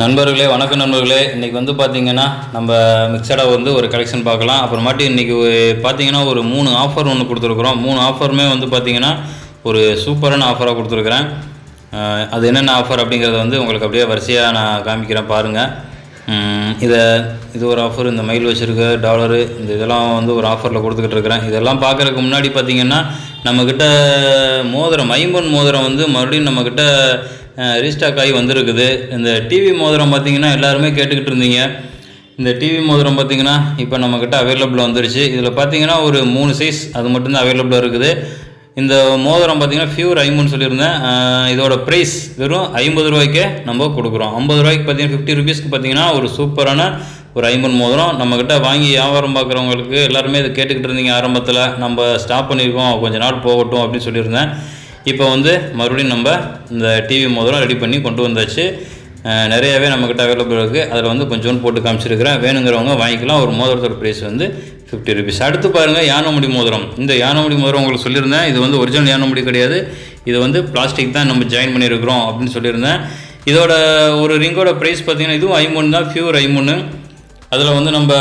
நண்பர்களே வணக்கம் நண்பர்களே. இன்றைக்கி வந்து பார்த்தீங்கன்னா நம்ம மிக்சடாக வந்து ஒரு கலெக்ஷன் பார்க்கலாம். அப்புறமாட்டி இன்றைக்கி பார்த்தீங்கன்னா ஒரு மூணு ஆஃபர் ஒன்று கொடுத்துருக்குறோம். மூணு ஆஃபருமே வந்து பார்த்தீங்கன்னா ஒரு சூப்பரான ஆஃபராக கொடுத்துருக்குறேன். அது என்னென்ன ஆஃபர் அப்படிங்கிறத வந்து உங்களுக்கு அப்படியே வரிசையாக நான் காமிக்கிறேன் பாருங்கள் இதை இது ஒரு ஆஃபர் இந்த மைல் வச்சுருக்க டாலரு இந்த இதெல்லாம் வந்து ஒரு ஆஃபரில் கொடுத்துக்கிட்டு இருக்கிறேன். இதெல்லாம் பார்க்குறதுக்கு முன்னாடி பார்த்தீங்கன்னா நம்மக்கிட்ட மோதிரம் ஐம்பன் மோதிரம் வந்து மறுபடியும் நம்மக்கிட்ட ரீஸ்டாக் ஆகி வந்திருக்குது. இந்த டிவி மோதிரம் பார்த்தீங்கன்னா எல்லாருமே கேட்டுக்கிட்டு இருந்தீங்க. இந்த டிவி மோதிரம் பார்த்தீங்கன்னா இப்போ நம்மக்கிட்ட அவைலபிள் வந்துருச்சு. இதில் பார்த்தீங்கன்னா ஒரு மூணு சைஸ் அது மட்டும்தான் அவைலபிளாக இருக்குது. இந்த மோதிரம் பார்த்தீங்கன்னா ஃபியூர் ஐம்புன்னு சொல்லியிருந்தேன். இதோட ப்ரைஸ் வெறும் ஐம்பது ரூபாய்க்கே நம்ம கொடுக்குறோம். ஐம்பது ரூபாய்க்கு பார்த்தீங்கன்னா ஃபிஃப்டி ருபீஸ்க்கு பார்த்தீங்கன்னா ஒரு சூப்பரான ஒரு ஐம்பன் மோதிரம். நம்மக்கிட்ட வாங்கி வியாபாரம் பார்க்குறவங்களுக்கு எல்லாருமே இதை கேட்டுக்கிட்டு இருந்தீங்க ஆரம்பத்தில். நம்ம ஸ்டாப் பண்ணியிருக்கோம். கொஞ்சம் நாள் போகட்டும் அப்படின்னு சொல்லியிருந்தேன். இப்போ வந்து மறுபடியும் நம்ம இந்த டிவி மோதிரம் ரெடி பண்ணி கொண்டு வந்தாச்சு. நிறையாவே நிறையவே நம்மக்கிட்ட அவைலபிள் இருக்குது அதில் வந்து கொஞ்சோண்டு போட்டு காமிச்சிருக்கிறேன். வேணுங்கிறவங்க வாங்கிக்கலாம். ஒரு மோதிரத்தோட ப்ரைஸ் வந்து ஃபிஃப்டி ருபீஸ் அடுத்து பாருங்கள் யானமுடி மோதிரம். இந்த யானமுடி மோதிரம் உங்களுக்கு சொல்லியிருந்தேன். இது வந்து ஒரிஜினல் யானமுடி கிடையாது. இது வந்து பிளாஸ்டிக் தான் நம்ம ஜாயின் பண்ணியிருக்கிறோம் அப்படின்னு சொல்லியிருந்தேன். இதோட ஒரு ரிங்கோட ப்ரைஸ் பார்த்தீங்கன்னா இதுவும் ஐமூன் தான். ஃபியூர் ஐமூன்னு அதில் வந்து நம்ம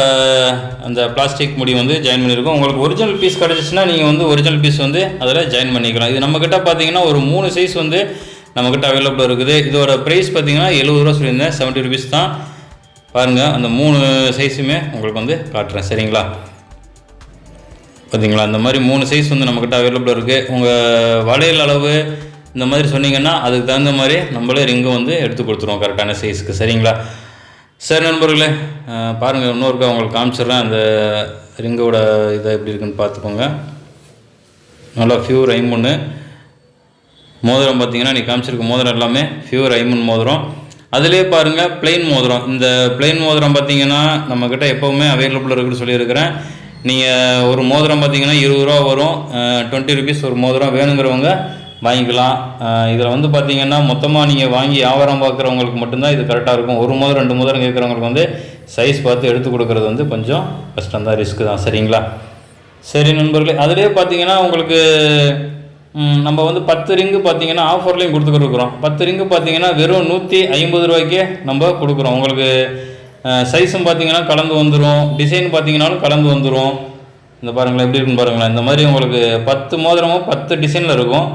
அந்த பிளாஸ்டிக் முடி வந்து ஜாயின் பண்ணியிருக்கோம். உங்களுக்கு ஒரிஜினல் பீஸ் கிடச்சிச்சின்னா நீங்கள் வந்து ஒரிஜினல் பீஸ் வந்து அதில் ஜாயின் பண்ணிக்கலாம். இது நம்மக்கிட்ட பார்த்தீங்கன்னா ஒரு மூணு சைஸ் வந்து நம்மக்கிட்ட அவைலபிள் இருக்குது. இதோட ப்ரைஸ் பார்த்தீங்கன்னா எழுபது ரூபா சொல்லியிருந்தேன். செவன்ட்டி ருபீஸ் தான். பாருங்கள் அந்த மூணு சைஸுமே உங்களுக்கு வந்து காட்டுறேன். சரிங்களா? பார்த்தீங்களா அந்த மாதிரி மூணு சைஸ் வந்து நம்மக்கிட்ட அவைலபிள் இருக்குது உங்கள் வளையல் அளவு இந்த மாதிரி சொன்னீங்கன்னா அதுக்கு தகுந்த மாதிரி நம்மளே ரிங்கு வந்து எடுத்து கொடுத்துருவோம் கரெக்டான சைஸ்க்கு சரிங்களா? சரி நண்பர்களே பாருங்கள் இன்னொருக்கா உங்களுக்கு காமிச்சிடுறேன். அந்த ரிங்கோட இதை எப்படி இருக்குன்னு பார்த்துக்கோங்க. நல்லா ஃபியூர் ஐம்பொன்று மோதிரம் பார்த்தீங்கன்னா நீ காமிச்சிருக்க மோதிரம் எல்லாமே ஃபியூர் ஐமன் மோதிரம். அதிலே பாருங்கள் பிளெயின் மோதிரம். இந்த பிளெயின் மோதிரம் பார்த்தீங்கன்னா நம்மக்கிட்ட எப்போவுமே அவைலபிள் இருக்குன்னு சொல்லியிருக்கிறேன். நீங்கள் ஒரு மோதிரம் பார்த்தீங்கன்னா இருபது ரூபா வரும். டுவெண்ட்டி ருபீஸ் ஒரு மோதிரம் வேணுங்கிறவங்க வாங்கிக்கலாம். இதில் வந்து பார்த்தீங்கன்னா மொத்தமாக நீங்கள் வாங்கி வியாபாரம் பார்க்குறவங்களுக்கு மட்டும்தான் இது கரெக்டாக இருக்கும். ஒரு முதல் ரெண்டு முதல் கேட்குறவங்களுக்கு வந்து சைஸ் பார்த்து எடுத்து கொடுக்குறது வந்து கொஞ்சம் கஷ்டம் தான் ரிஸ்க்கு தான். சரிங்களா? சரி நண்பர்களே அதிலே பார்த்தீங்கன்னா உங்களுக்கு நம்ம வந்து பத்து ரிங்கு பார்த்தீங்கன்னா ஆஃபர்லேயும் கொடுத்துக்கிட்டு பத்து ரிங்கு பார்த்தீங்கன்னா வெறும் நூற்றி ஐம்பது ரூபாய்க்கே நம்ம கொடுக்குறோம். உங்களுக்கு சைஸும் பார்த்தீங்கன்னா கலந்து வந்துடும் டிசைன் பார்த்தீங்கன்னாலும் கலந்து வந்துடும் இந்த பாருங்களேன் எப்படி இருக்குன்னு பாருங்களேன். இந்த மாதிரி உங்களுக்கு பத்து மோதிரமும் பத்து டிசைனில் இருக்கும்.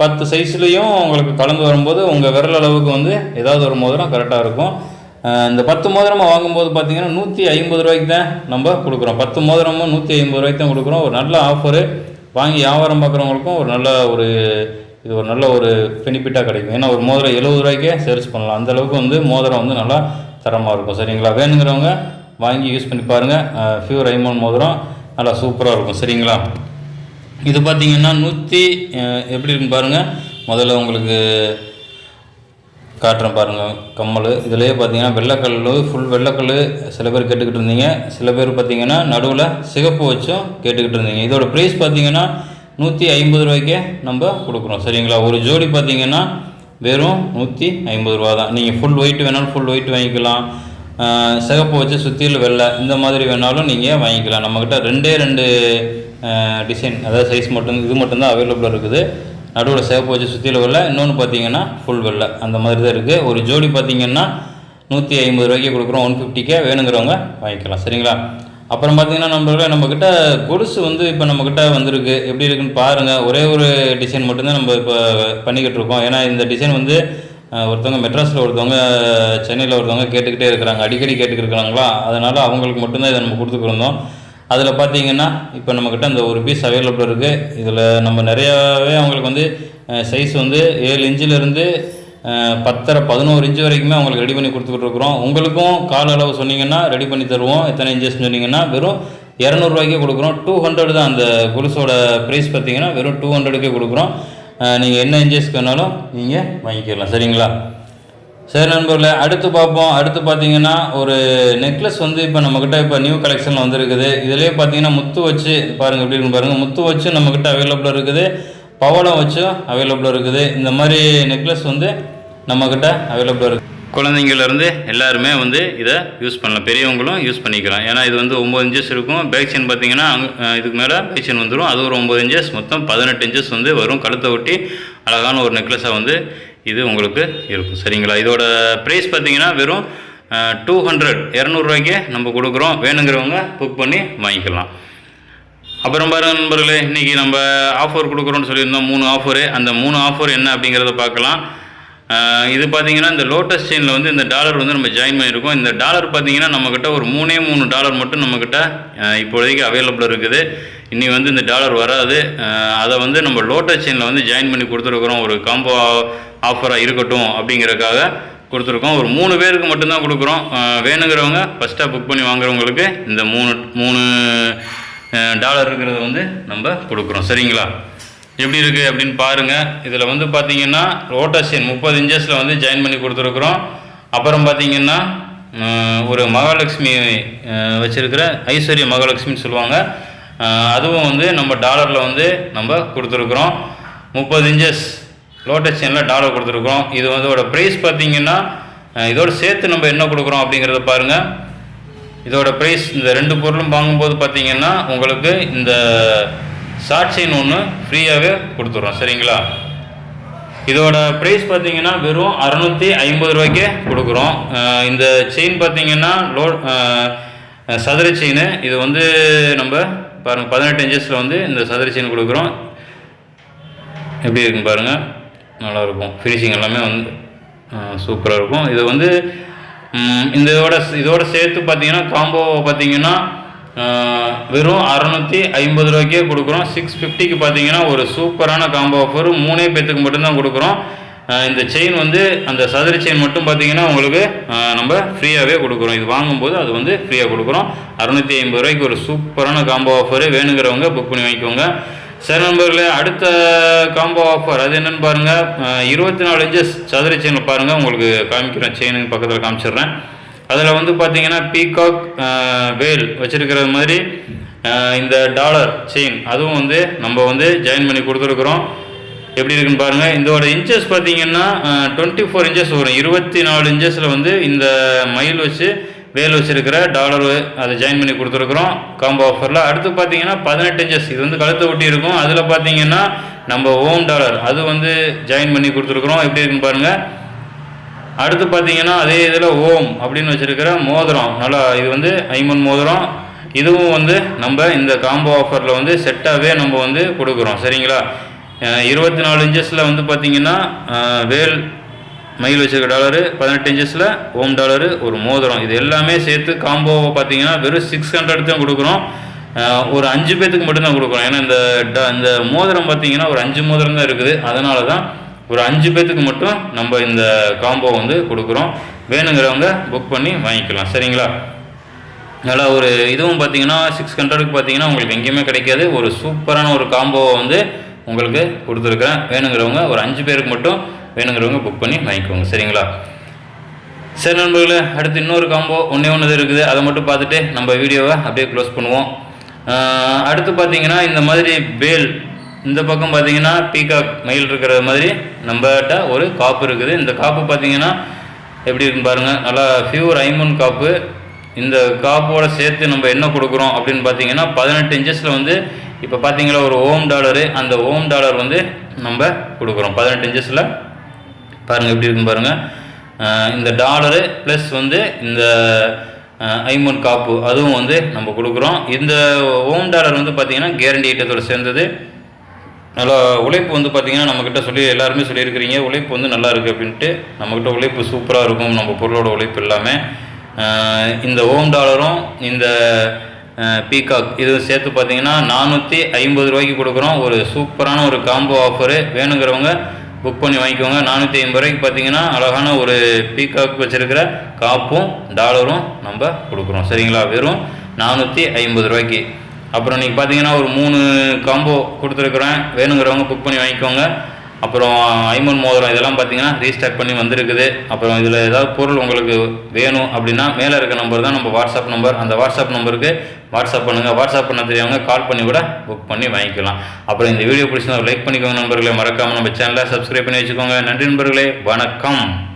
பத்து சைஸ்லேயும் உங்களுக்கு கலந்து வரும்போது உங்கள் விரல் அளவுக்கு வந்து ஏதாவது ஒரு மோதிரம் கரெக்டாக இருக்கும். இந்த பத்து மோதிரமாக வாங்கும்போது பார்த்தீங்கன்னா நூற்றி ஐம்பது ரூபாய்க்கு தான் நம்ம கொடுக்குறோம். பத்து மோதிரமும் நூற்றி ஐம்பது ரூபாய்க்கு தான் கொடுக்குறோம். ஒரு நல்ல ஆஃபரு வாங்கி வியாபாரம் பார்க்குறவங்களுக்கும் ஒரு நல்ல ஒரு இது ஒரு நல்ல ஒரு பெனிஃபிட்டாக கிடைக்கும். ஏன்னா ஒரு மோதிரம் எழுபது ரூபாய்க்கே சேல்ஸ் பண்ணலாம். அந்த அளவுக்கு வந்து மோதிரம் வந்து நல்லா தரமாக இருக்கும். சரிங்களா? வேணுங்கிறவங்க வாங்கி யூஸ் பண்ணி பாருங்கள் ஃபியூர் ஐமோன் மோதிரம். நல்லா சூப்பராக இருக்கும். சரிங்களா? இது பார்த்தீங்கன்னா நூற்றி எப்படி இருக்குன்னு பாருங்கள் முதல்ல உங்களுக்கு காட்டுறேன் பாருங்கள் கம்மல். இதுலேயே பார்த்தீங்கன்னா வெள்ளைக்கல் ஃபுல் வெள்ளைக்கல் சில பேர் கேட்டுக்கிட்டு இருந்தீங்க. சில பேர் பார்த்தீங்கன்னா நடுவில் சிகப்பு வச்சும் கேட்டுக்கிட்டு இருந்தீங்க. இதோட ப்ரைஸ் பார்த்தீங்கன்னா நூற்றி ஐம்பது ரூபாய்க்கே நம்ம கொடுக்குறோம். சரிங்களா? ஒரு ஜோடி பார்த்தீங்கன்னா வெறும் நூற்றி ஐம்பது ரூபா தான். நீங்கள் ஃபுல் ஒயிட் வேணாலும் ஃபுல் ஒயிட் வாங்கிக்கலாம். சிகப்பு வச்சு சுற்றியில் வெள்ளை இந்த மாதிரி வேணாலும் நீங்கள் வாங்கிக்கலாம். நம்மக்கிட்ட ரெண்டே ரெண்டு டிசைன் அதாவது சைஸ் மட்டும் இது மட்டும்தான் அவைலபிளாக இருக்குது. நடுவில் சிவப்பு வச்சு சுற்றியில் வெள்ளை இன்னொன்று பார்த்தீங்கன்னா ஃபுல் வெள்ளை. அந்த மாதிரி தான் இருக்குது ஒரு ஜோடி பார்த்தீங்கன்னா நூற்றி ஐம்பது ரூபாய்க்கு கொடுக்குறோம். ஒன் ஃபிஃப்டிக்கே வேணுங்கிறவங்க வாங்கிக்கலாம். சரிங்களா? அப்புறம் பார்த்தீங்கன்னா நம்மளோட நம்மக்கிட்ட கொலுசு வந்து இப்போ நம்மக்கிட்ட வந்திருக்கு. எப்படி இருக்குன்னு பாருங்கள் ஒரே ஒரு டிசைன் மட்டும்தான் நம்ம இப்போ பண்ணிக்கிட்டு இருக்கோம். ஏன்னா இந்த டிசைன் வந்து ஒருத்தவங்க மெட்ராஸில் ஒருத்தவங்க சென்னையில் ஒருத்தவங்க கேட்டுக்கிட்டே இருக்கிறாங்க. அடிக்கடி கேட்டுக்கிட்டு இருக்கிறாங்களா? அதனால் அவங்களுக்கு மட்டும்தான் இதை நம்ம கொடுத்துக்கிருந்தோம் அதில் பார்த்தீங்கன்னா இப்போ நம்மக்கிட்ட அந்த ஒரு பீஸ் அவைலபிள் இருக்குது இதில் நம்ம நிறையாவே அவங்களுக்கு வந்து சைஸ் வந்து ஏழு இன்ச்சிலேருந்து பத்தரை பதினோரு இன்ச்சு வரைக்குமே அவங்களுக்கு ரெடி பண்ணி கொடுத்துக்கிட்டு இருக்கிறோம். உங்களுக்கும் கால அளவு சொன்னீங்கன்னா ரெடி பண்ணி தருவோம். எத்தனை இன்ச்சஸ் சொன்னீங்கன்னா வெறும் இரநூறுவாய்க்கே கொடுக்குறோம். டூ ஹண்ட்ரட் தான் அந்த குலுசோட ப்ரைஸ் பார்த்தீங்கன்னா வெறும் டூ ஹண்ட்ரடுக்கே கொடுக்குறோம். நீங்கள் என்ன இன்ச்சஸ்க்கு வேணாலும் நீங்கள் வாங்கிக்கலாம். சரிங்களா? சரி நண்பர்களே அடுத்து பார்ப்போம். அடுத்து பார்த்தீங்கன்னா ஒரு நெக்லஸ் வந்து இப்போ நம்மக்கிட்ட இப்போ நியூ கலெக்ஷனில் வந்துருக்குது. இதுலேயே பார்த்தீங்கன்னா முத்து வச்சு பாருங்கள் எப்படி இருக்குன்னு பாருங்கள் முத்து வச்சு நம்மக்கிட்ட அவைலபிளாக இருக்குது. பவளம் வச்சும் அவைலபிளாக இருக்குது. இந்த மாதிரி நெக்லஸ் வந்து நம்மக்கிட்ட அவைலபிளாக இருக்குது குழந்தைங்கள்லேருந்து எல்லாருமே வந்து இதை யூஸ் பண்ணலாம். பெரியவங்களும் யூஸ் பண்ணிக்கலாம். ஏன்னா இது வந்து ஒம்பது இன்ச்சஸ் இருக்கும். பேக் செயின் பார்த்தீங்கன்னா இதுக்கு மேலே பேக் செயின் வந்துடும் அது ஒரு ஒம்பது இன்ச்சஸ் மொத்தம் பதினெட்டு இன்ச்சஸ் வந்து வரும். கழுத்தை ஒட்டி அழகான ஒரு நெக்லஸாக வந்து இது உங்களுக்கு இருக்கும். சரிங்களா? இதோட ப்ரைஸ் பார்த்தீங்கன்னா வெறும் டூ ஹண்ட்ரட் இரநூறுவாய்க்கே நம்ம கொடுக்குறோம். வேணுங்கிறவங்க புக் பண்ணி வாங்கிக்கலாம். அப்புறம் பாருங்க நண்பர்களே இன்றைக்கி நம்ம ஆஃபர் கொடுக்குறோன்னு சொல்லியிருந்தோம். மூணு ஆஃபரு அந்த மூணு ஆஃபர் என்ன அப்படிங்கிறத பார்க்கலாம். இது பார்த்தீங்கன்னா இந்த லோட்டஸ் செயினில் வந்து இந்த டாலர் வந்து நம்ம ஜாயின் பண்ணியிருக்கோம். இந்த டாலர் பார்த்தீங்கன்னா நம்மக்கிட்ட ஒரு மூணே மூணு டாலர் மட்டும் நம்மக்கிட்ட இப்போதைக்கு அவைலபிள் இருக்குது. இன்றைக்கி வந்து இந்த டாலர் வராது. அதை வந்து நம்ம லோட்டஸ் செயினில் வந்து ஜாயின் பண்ணி கொடுத்துருக்குறோம். ஒரு காம்போ ஆஃபராக இருக்கட்டும் அப்படிங்கிறதுக்காக கொடுத்துருக்கோம். ஒரு மூணு பேருக்கு மட்டும்தான் கொடுக்குறோம். வேணுங்கிறவங்க ஃபஸ்ட்டாக புக் பண்ணி வாங்குறவங்களுக்கு இந்த மூணு மூணு டாலர் இருக்கிறத வந்து நம்ம கொடுக்குறோம். சரிங்களா? எப்படி இருக்குது அப்படின்னு பாருங்கள் இதில் வந்து பார்த்தீங்கன்னா ரோட்டேஷன் முப்பது இன்ச்சஸில் வந்து ஜாயின் பண்ணி கொடுத்துருக்குறோம். அப்புறம் பார்த்தீங்கன்னா ஒரு மகாலட்சுமி வச்சுருக்கிற ஐஸ்வர்ய மகாலட்சுமின்னு சொல்லுவாங்க. அதுவும் வந்து நம்ம டாலரில் வந்து நம்ம கொடுத்துருக்குறோம். முப்பது இன்ச்சஸ் லோட்டஸ் செயினில் டாலர் கொடுத்துருக்குறோம். இது வந்து இதோட ப்ரைஸ் பார்த்தீங்கன்னா இதோட சேர்த்து நம்ம என்ன கொடுக்குறோம் அப்படிங்கிறத பாருங்கள் இதோட ப்ரைஸ் இந்த ரெண்டு பொருளும் வாங்கும்போது பார்த்தீங்கன்னா உங்களுக்கு இந்த ஷார்ட் செயின் ஒன்று ஃப்ரீயாகவே கொடுத்துட்றோம். சரிங்களா? இதோட ப்ரைஸ் பார்த்தீங்கன்னா வெறும் அறநூற்றி ஐம்பது ரூபாய்க்கே கொடுக்குறோம். இந்த செயின் பார்த்தீங்கன்னா லோ சதுர செயின் இது வந்து நம்ம பாருங்கள் பதினெட்டு இன்ச்சஸில் வந்து இந்த சதுர கொடுக்குறோம். எப்படி இருக்குன்னு பாருங்கள் நல்லாயிருக்கும். ஃபினிஷிங் எல்லாமே வந்து சூப்பராக இருக்கும். இது வந்து இந்த இதோட இதோட சேர்த்து பார்த்தீங்கன்னா காம்போ பார்த்தீங்கன்னா வெறும் அறநூற்றி ஐம்பது ரூபாய்க்கே கொடுக்குறோம். சிக்ஸ் ஃபிஃப்டிக்கு பார்த்தீங்கன்னா ஒரு சூப்பரான காம்போ ஆஃபர் மூணே பேத்துக்கு மட்டும்தான் கொடுக்குறோம். இந்த செயின் வந்து அந்த சதுர செயின் மட்டும் பார்த்தீங்கன்னா உங்களுக்கு நம்ம ஃப்ரீயாகவே கொடுக்குறோம். இது வாங்கும்போது அது வந்து ஃப்ரீயாக கொடுக்குறோம். அறநூற்றி ஐம்பது ரூபாய்க்கு ஒரு சூப்பரான காம்போ ஆஃபர் வேணுங்கிறவங்க புக் பண்ணி வாங்கிக்கோங்க. சரி நண்பர்களே அடுத்த காம்போ ஆஃபர் அது என்னென்னு பாருங்க. இருபத்தி நாலு இன்ச்சஸ் சதுர செயினில் பாருங்கள் உங்களுக்கு காமிக்கிறேன். செயினுக்கு பக்கத்தில் காமிச்சிடுறேன். அதில் வந்து பார்த்தீங்கன்னா பீகாக் வேல் வச்சிருக்கிறது மாதிரி இந்த டாலர் செயின் அதுவும் வந்து நம்ம வந்து ஜாயின் பண்ணி கொடுத்துருக்குறோம். எப்படி இருக்குன்னு பாருங்கள் இதோட இன்ச்சஸ் பார்த்தீங்கன்னா டுவெண்ட்டி ஃபோர் இன்ச்சஸ் வரும். இருபத்தி நாலு இன்ச்சஸில் வந்து இந்த மயில் வச்சு வேல் வச்சுருக்கிற டாலர் அதை ஜாயின் பண்ணி கொடுத்துருக்குறோம். காம்போ ஆஃபரில் அடுத்து பார்த்தீங்கன்னா பதினெட்டு இன்ச்சஸ் இது வந்து கழுத்தை ஒட்டி இருக்கும். அதில் பார்த்தீங்கன்னா நம்ம ஓம் டாலர் அது வந்து ஜாயின் பண்ணி கொடுத்துருக்குறோம். எப்படி இருக்குன்னு பாருங்கள் அடுத்து பார்த்தீங்கன்னா அதே இதில் ஓம் அப்படின்னு வச்சுருக்கிற மோதிரம். நல்லா இது வந்து ஐமன் மோதிரம். இதுவும் வந்து நம்ம இந்த காம்போ ஆஃபரில் வந்து செட்டாகவே நம்ம வந்து கொடுக்குறோம். சரிங்களா? இருபத்தி நாலு இன்ச்சஸில் வந்து பார்த்தீங்கன்னா வேல் மயில் வச்சிருக்க டாலரு பதினெட்டு இன்ச்சஸில் ஓம் டாலரு ஒரு மோதிரம். இது எல்லாமே சேர்த்து காம்போவை பார்த்தீங்கன்னா வெறும் சிக்ஸ் ஹண்ட்ரட் தான் கொடுக்குறோம். ஒரு அஞ்சு பேத்துக்கு மட்டும்தான் கொடுக்குறோம். ஏன்னா இந்த ட- இந்த மோதிரம் பார்த்தீங்கன்னா ஒரு அஞ்சு மோதிரம் தான் இருக்குது. அதனால தான் ஒரு அஞ்சு பேத்துக்கு மட்டும் நம்ம இந்த காம்போ வந்து கொடுக்குறோம். வேணுங்கிறவங்க புக் பண்ணி வாங்கிக்கலாம். சரிங்களா? நல்லா ஒரு இதுவும் பார்த்தீங்கன்னா சிக்ஸ் ஹண்ட்ரடுக்கு பார்த்தீங்கன்னா உங்களுக்கு எங்கேயுமே கிடைக்காது. ஒரு சூப்பரான ஒரு காம்போவை வந்து உங்களுக்கு கொடுத்துருக்குறேன். வேணுங்கிறவங்க ஒரு அஞ்சு பேருக்கு மட்டும் வேணுங்கிறவங்க புக் பண்ணி வாங்கிக்கோங்க. சரிங்களா? சரி நண்பர்களே அடுத்து இன்னொரு காம்போ ஒன்றே ஒன்று இருக்குது. அதை மட்டும் பார்த்துட்டு நம்ம வீடியோவை அப்படியே க்ளோஸ் பண்ணுவோம். அடுத்து பார்த்தீங்கன்னா இந்த மாதிரி பேல் இந்த பக்கம் பார்த்தீங்கன்னா பீகாக் மயில் இருக்கிற மாதிரி நம்மகிட்ட ஒரு காப்பு இருக்குது. இந்த காப்பு பார்த்தீங்கன்னா எப்படி இருக்குன்னு பாருங்கள் நல்லா ஃபியூர் ஐமூன் காப்பு. இந்த காப்போட சேர்த்து நம்ம என்ன கொடுக்குறோம் அப்படின்னு பார்த்தீங்கன்னா பதினெட்டு இன்ச்சஸில் வந்து இப்போ பார்த்தீங்களா ஒரு ஓம் டாலரு அந்த ஓம் டாலர் வந்து நம்ம கொடுக்குறோம். பதினெட்டு இன்ச்சஸில். பாருங்கள் எப்படி இருக்குன்னு பாருங்கள் இந்த டாலரு ப்ளஸ் வந்து இந்த அஹ், ஐமன் காப்பு அதுவும் வந்து நம்ம கொடுக்குறோம். இந்த ஓம் டாலர் வந்து பார்த்தீங்கன்னா கேரண்டி ஐட்டத்தோடு சேர்ந்தது. நல்லா உழைப்பு வந்து பார்த்திங்கன்னா நம்மக்கிட்ட சொல்லி எல்லாருமே சொல்லியிருக்கிறீங்க. உழைப்பு வந்து நல்லா இருக்குது அப்படின்ட்டு நம்மக்கிட்ட உழைப்பு சூப்பராக இருக்கும். நம்ம பொருளோட உழைப்பு எல்லாமே. இந்த ஓம் டாலரும் இந்த பீகாக் இது சேர்த்து பார்த்தீங்கன்னா நானூற்றி ஐம்பது ரூபாய்க்கு கொடுக்குறோம். ஒரு சூப்பரான ஒரு காம்போ ஆஃபரு வேணுங்கிறவங்க புக் பண்ணி வாங்கிக்கோங்க. நானூற்றி ஐம்பது ரூபாய்க்கு பார்த்தீங்கன்னா அழகான ஒரு பீகாக் வச்சுருக்கிற காப்பும் டாலரும் நம்ம கொடுக்குறோம். சரிங்களா? வெறும் நானூற்றி ஐம்பது ரூபாய்க்கு. அப்புறம் நீங்கள் பார்த்தீங்கன்னா ஒரு மூணு காம்போ கொடுத்துருக்குறேன். வேணுங்கிறவங்க புக் பண்ணி வாங்கிக்கோங்க. அப்புறம் ஐமன் மோதிரம் இதெல்லாம் பார்த்தீங்கன்னா ரீஸ்டாக் பண்ணி வந்திருக்குது. அப்புறம் இதில் ஏதாவது பொருள் உங்களுக்கு வேணும் அப்படின்னா மேலே இருக்க நம்பர் தான் நம்ம வாட்ஸ்அப் நம்பர் அந்த வாட்ஸ்அப் நம்பருக்கு வாட்ஸ்அப் பண்ணுங்கள் வாட்ஸ்அப் பண்ண தெரியாதவங்க கால் பண்ணி கூட புக் பண்ணி வாங்கிக்கலாம். அப்புறம் இந்த வீடியோ பிடிச்சிருந்தா லைக் பண்ணிக்கோங்க நண்பர்களே. மறக்காமல் நம்ம சேனலை சப்ஸ்கிரைப் பண்ணி வச்சுக்கோங்க. நன்றி நண்பர்களே. வணக்கம்.